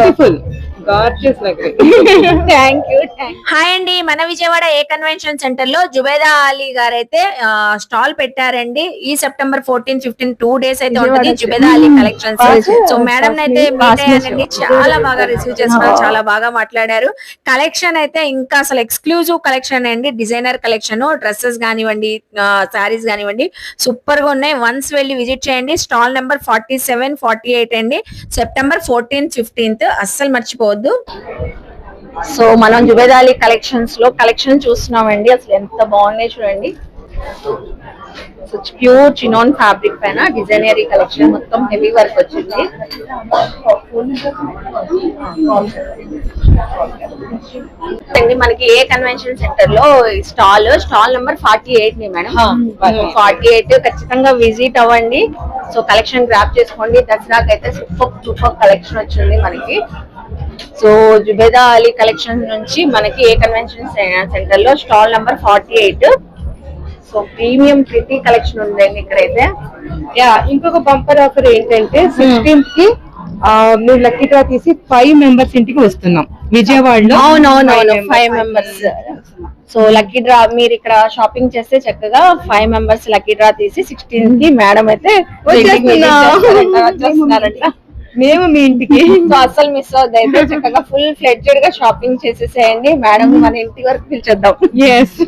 beautiful. Hi అండి మన విజయవాడ ఏ convention సెంటర్లో జుబేదా అలీ గారు అయితే స్టాల్ పెట్టారండి. ఈ September fourteen fifteen two days అయితే ఉంటుంది Zubeda Ali collections so madam అయితే మీట్ అయ్యానండి చాలా బాగా రిసీవ్ చేసుకున్నారు చాలా బాగా మాట్లాడారు. కలెక్షన్ అయితే ఇంకా అసలు ఎక్స్క్లూజివ్ కలెక్షన్ అండి డిజైనర్ కలెక్షన్ డ్రెస్సెస్ కానివ్వండి శారీస్ కానివ్వండి సూపర్గా ఉన్నాయి. వన్స్ వెళ్ళి విజిట్ చేయండి stall number forty seven forty eight అండి. సెప్టెంబర్ ఫోర్టీన్ ఫిఫ్టీన్త్ అస్సలు మర్చిపోవద్దు. సో మనం జుబేదాలి కలెక్షన్స్లో కలెక్షన్ చూస్తున్నామండి. అసలు ఎంత బాగున్నాయి చూడండి. ప్యూర్ చినాన్ ఫ్యాబ్రిక్ పైన డిజైనరీ కలెక్షన్ మొత్తం హెవీ వర్క్ వచ్చింది. అండి మనకి ఏ కన్వెన్షన్ సెంటర్లో స్టాల్ స్టాల్ నెంబర్ ఫార్టీ ఎయిట్ని మేడం. ఫార్టీ ఎయిట్ ఖచ్చితంగా విజిట్ అవ్వండి. సో కలెక్షన్ గ్రాప్ చేసుకోండి. దసరాకి అయితే సూపర్ సూపర్ కలెక్షన్ వచ్చింది మనకి. సో జుబేదా అలీ కలెక్షన్ నుంచి మనకి ఏ కన్వెన్షన్ సెంటర్లో stall number forty eight. So premium pretty collection ఉందండి ఇక్కడైతే. యా ఇంకొక బంపర్ ఆఫర్ ఏంటంటే సిక్స్టీన్త్కి మీరు లక్కీ డ్రా తీసి ఫైవ్ మెంబర్స్ ఇంటికి వస్తున్నాం. విజయవాడలో అవునవునవును five members. So lucky draw మీరు ఇక్కడ షాపింగ్ చేస్తే చక్కగా ఫైవ్ మెంబర్స్ లక్కీ డ్రా తీసి సిక్స్టీన్కి మేడం అయితే వచ్చేస్తున్నా. వచ్చేస్తున్నారంట. మేము మీ ఇంటికి సో అసలు మిస్ అయితే చక్కగా ఫుల్ ఫ్లెడ్జెడ్గా షాపింగ్ చేసేసేయండి. మేడం మన ఇంటి వరకు పిలిచేద్దాం. ఎస్